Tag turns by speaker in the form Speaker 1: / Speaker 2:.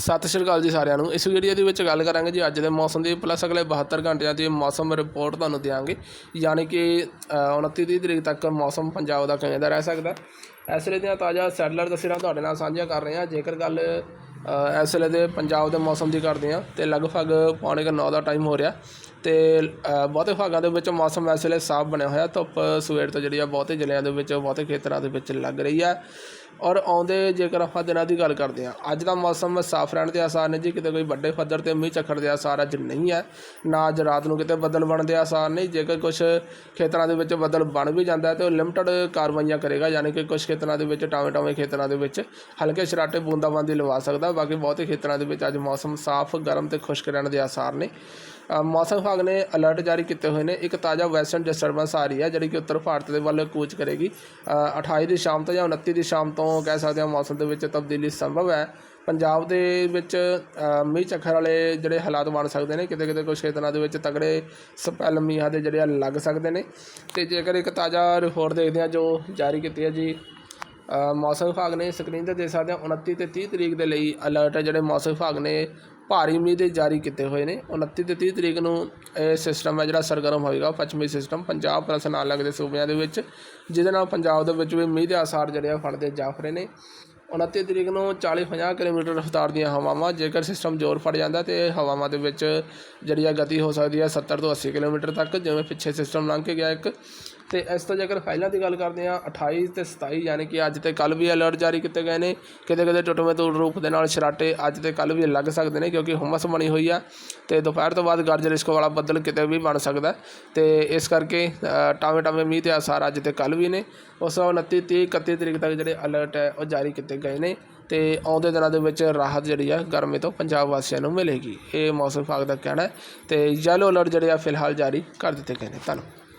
Speaker 1: ਸਤਿ ਸ਼੍ਰੀ ਅਕਾਲ ਜੀ ਸਾਰਿਆਂ ਨੂੰ। ਇਸ ਵੀਡੀਓ ਦੇ ਵਿੱਚ ਗੱਲ ਕਰਾਂਗੇ ਜੀ ਅੱਜ ਦੇ ਮੌਸਮ ਦੀ ਪਲੱਸ ਅਗਲੇ 72 ਘੰਟਿਆਂ ਦੀ ਮੌਸਮ ਰਿਪੋਰਟ ਤੁਹਾਨੂੰ ਦਿਆਂਗੇ। ਯਾਨੀ ਕਿ ਅ, 29 ਤੀਹ ਤਰੀਕ ਤੱਕ ਮੌਸਮ ਪੰਜਾਬ ਦਾ ਕਿਵੇਂ ਦਾ ਰਹਿ ਸਕਦਾ। ਇਸ ਵੇਲੇ ਦੀਆਂ ਤਾਜ਼ਾ ਸੈਟਲਰ ਤਸਵੀਰਾਂ ਤੁਹਾਡੇ ਨਾਲ ਸਾਂਝੀਆਂ ਕਰ ਰਹੇ ਹਾਂ। ਜੇਕਰ ਗੱਲ ਇਸ ਵੇਲੇ ਦੇ ਪੰਜਾਬ ਦੇ ਮੌਸਮ ਦੀ ਕਰਦੇ ਹਾਂ ਤੇ ਲਗਭਗ ਪੌਣੇ ਕੁ 9 ਦਾ ਟਾਈਮ ਹੋ ਰਿਹਾ। ਅਤੇ ਬਹੁਤੇ ਭਾਗਾਂ ਦੇ ਵਿੱਚ ਮੌਸਮ ਇਸ ਵੇਲੇ ਸਾਫ਼ ਬਣਿਆ ਹੋਇਆ। ਧੁੱਪ ਸਵੇਰ ਤੋਂ ਜਿਹੜੀ ਆ ਬਹੁਤੇ ਜ਼ਿਲ੍ਹਿਆਂ ਦੇ ਵਿੱਚ, ਬਹੁਤੇ ਖੇਤਰਾਂ ਦੇ ਵਿੱਚ ਲੱਗ ਰਹੀ ਹੈ ਔਰ ਆਉਂਦੇ ਜੇਕਰ ਆਪਾਂ ਦਿਨਾਂ ਦੀ ਗੱਲ ਕਰਦੇ ਹਾਂ, ਅੱਜ ਦਾ ਮੌਸਮ ਸਾਫ਼ ਰਹਿਣ ਦੇ ਆਸਾਰ ਨੇ ਜੀ, ਕਿਤੇ ਕੋਈ ਵੱਡੇ ਪੱਧਰ ਤੇ ਮੀਂਹ ਚੱਖੜ ਦੇ ਆਸਾਰ ਅੱਜ ਨਹੀਂ ਹੈ। ਨਾ ਅੱਜ ਰਾਤ ਨੂੰ ਕਿਤੇ ਬੱਦਲ ਬਣਨ ਦੇ ਆਸਾਰ ਨਹੀਂ ਜੇਕਰ ਕੁਝ ਖੇਤਰਾਂ ਦੇ ਵਿੱਚ ਬੱਦਲ ਬਣ ਵੀ ਜਾਂਦਾ ਹੈ, ਤੇ ਉਹ ਲਿਮਟਡ ਕਾਰਵਾਈਆਂ ਕਰੇਗਾ, ਯਾਨੀ ਕਿ ਕੁਝ ਖੇਤਰਾਂ ਦੇ ਵਿੱਚ ਟਾਵੇਂ ਟਾਵੇਂ ਖੇਤਰਾਂ ਦੇ ਵਿੱਚ ਹਲਕੇ ਸ਼ਰਾਟੇ ਬੂੰਦਾਬਾਂਦੀ ਲਵਾ ਸਕਦਾ। ਬਾਕੀ ਬਹੁਤੇ ਖੇਤਰਾਂ ਦੇ ਵਿੱਚ ਅੱਜ ਮੌਸਮ ਸਾਫ਼, ਗਰਮ ਤੇ ਖੁਸ਼ਕ ਰਹਿਣ ਦੇ ਆਸਾਰ ਨੇ। ਮੌਸਮ ਵਿਭਾਗ ਨੇ ਅਲਰਟ ਜਾਰੀ ਕੀਤੇ ਹੋਏ ਨੇ। ਇੱਕ ਤਾਜ਼ਾ ਵੈਸਟਰਨ ਡਿਸਟਰਬੈਂਸ ਆ ਰਹੀ ਹੈ ਜਿਹੜੀ ਕਿ ਉੱਤਰ ਭਾਰਤ ਦੇ ਵੱਲ ਕੂਚ ਕਰੇਗੀ। ਅ, 28 ਦੀ ਸ਼ਾਮ ਤੋਂ ਜਾਂ 29 ਦੀ ਸ਼ਾਮ ਤੋਂ ਕਹਿ ਸਕਦੇ ਹਾਂ ਮੌਸਮ ਦੇ ਵਿੱਚ ਤਬਦੀਲੀ ਸੰਭਵ ਹੈ। ਪੰਜਾਬ ਦੇ ਵਿੱਚ ਮੀਂਹ ਚੱਖਰ ਵਾਲੇ ਜਿਹੜੇ ਹਾਲਾਤ ਬਣ ਸਕਦੇ ਨੇ ਕਿਤੇ ਕਿਤੇ ਕੁਝ ਖੇਤਰਾਂ ਦੇ ਵਿੱਚ ਤਗੜੇ ਸਪੈਲ ਮੀਂਹਾਂ ਦੇ ਜਿਹੜੇ ਆ ਲੱਗ ਸਕਦੇ ਨੇ। ਤੇ ਜੇਕਰ ਇੱਕ ਤਾਜ਼ਾ ਰਿਪੋਰਟ ਦੇਖਦੇ ਹਾਂ ਜੋ ਜਾਰੀ ਕੀਤੀ ਹੈ ਜੀ ਮੌਸਮ ਵਿਭਾਗ ਨੇ ਸਕਰੀਨ ਤੇ ਦੇਖ ਸਕਦੇ ਹਾਂ 29 ਤੇ 30 ਤਰੀਕ ਦੇ ਲਈ ਅਲਰਟ ਹੈ ਜਿਹੜੇ ਮੌਸਮ ਵਿਭਾਗ ਨੇ ਭਾਰੀ ਮੀਂਹ ਦੇ ਜਾਰੀ ਕੀਤੇ ਹੋਏ ਨੇ। 29 ਤੇ 30 ਤਰੀਕ ਨੂੰ ਇਹ ਸਿਸਟਮ ਹੈ ਜਿਹੜਾ ਸਰਗਰਮ ਹੋਏਗਾ ਪੱਛਮੀ ਸਿਸਟਮ ਪੰਜਾਬ ਪਲਸ ਨਾਲ ਲੱਗਦੇ ਸੂਬਿਆਂ ਦੇ ਵਿੱਚ, ਜਿਹਦੇ ਨਾਲ ਪੰਜਾਬ ਦੇ ਵਿੱਚ ਵੀ ਮੀਂਹ ਦੇ ਆਸਾਰ ਜਿਹੜੇ ਆ ਫੜਦੇ ਜਾ ਰਹੇ ਨੇ। 29 ਤਰੀਕ ਨੂੰ 40-50 ਕਿਲੋਮੀਟਰ ਰਫ਼ਤਾਰ ਦੀਆਂ ਹਵਾਵਾਂ, ਜੇਕਰ ਸਿਸਟਮ ਜ਼ੋਰ ਫੜ ਜਾਂਦਾ ਤੇ ਇਹ ਹਵਾਵਾਂ ਦੇ ਵਿੱਚ ਜਿਹੜੀ ਆ ਗਤੀ ਹੋ ਸਕਦੀ ਹੈ 70 ਤੋਂ 80 ਕਿਲੋਮੀਟਰ ਤੱਕ, ਜਿਵੇਂ ਪਿੱਛੇ ਸਿਸਟਮ ਲੰਘ ਕੇ ਗਿਆ ਇੱਕ। ਅਤੇ ਇਸ ਤੋਂ ਜੇਕਰ ਫਾਈਲਾਂ ਦੀ ਗੱਲ ਕਰਦੇ ਹਾਂ, ਅਠਾਈ ਅਤੇ ਸਤਾਈ ਯਾਨੀ ਕਿ ਅੱਜ ਤੇ ਕੱਲ੍ਹ ਵੀ ਅਲਰਟ ਜਾਰੀ ਕੀਤੇ ਗਏ ਨੇ। ਕਿਤੇ ਕਿਤੇ ਟੁੱਟਵੇਂ ਤੋਂ ਰੂਪ ਦੇ ਨਾਲ ਛਰਾਟੇ ਅੱਜ ਅਤੇ ਕੱਲ੍ਹ ਵੀ ਲੱਗ ਸਕਦੇ ਨੇ ਕਿਉਂਕਿ ਹੁਮਸ ਬਣੀ ਹੋਈ ਆ ਅਤੇ ਦੁਪਹਿਰ ਤੋਂ ਬਾਅਦ ਗਰਜ ਰਿਸਕ ਵਾਲਾ ਬੱਦਲ ਕਿਤੇ ਵੀ ਬਣ ਸਕਦਾ। ਅਤੇ ਇਸ ਕਰਕੇ ਟਾਵੇਂ ਟਾਵੇਂ ਮੀਂਹ ਤੇ ਆਸਾਰ ਅੱਜ ਤੇ ਕੱਲ੍ਹ ਵੀ ਨੇ। ਉਸ ਤੋਂ 29 30 31 ਤਰੀਕ ਤੱਕ ਜਿਹੜੇ ਅਲਰਟ ਹੈ, ਉਹ ਜਾਰੀ ਕੀਤੇ ਗਏ ਨੇ। ਅਤੇ ਆਉਂਦੇ ਦਿਨਾਂ ਦੇ ਵਿੱਚ ਰਾਹਤ ਜਿਹੜੀ ਆ ਗਰਮੀ ਤੋਂ ਪੰਜਾਬ ਵਾਸੀਆਂ ਨੂੰ ਮਿਲੇਗੀ। ਇਹ ਮੌਸਮ ਵਿਭਾਗ ਦਾ ਕਹਿਣਾ ਹੈ। ਤੇ ਯੈਲੋ ਅਲਰਟ ਜਿਹੜੇ ਆ ਫਿਲਹਾਲ ਜਾਰੀ ਕਰ ਦਿੱਤੇ ਗਏ ਨੇ। ਧੰਨਵਾਦ।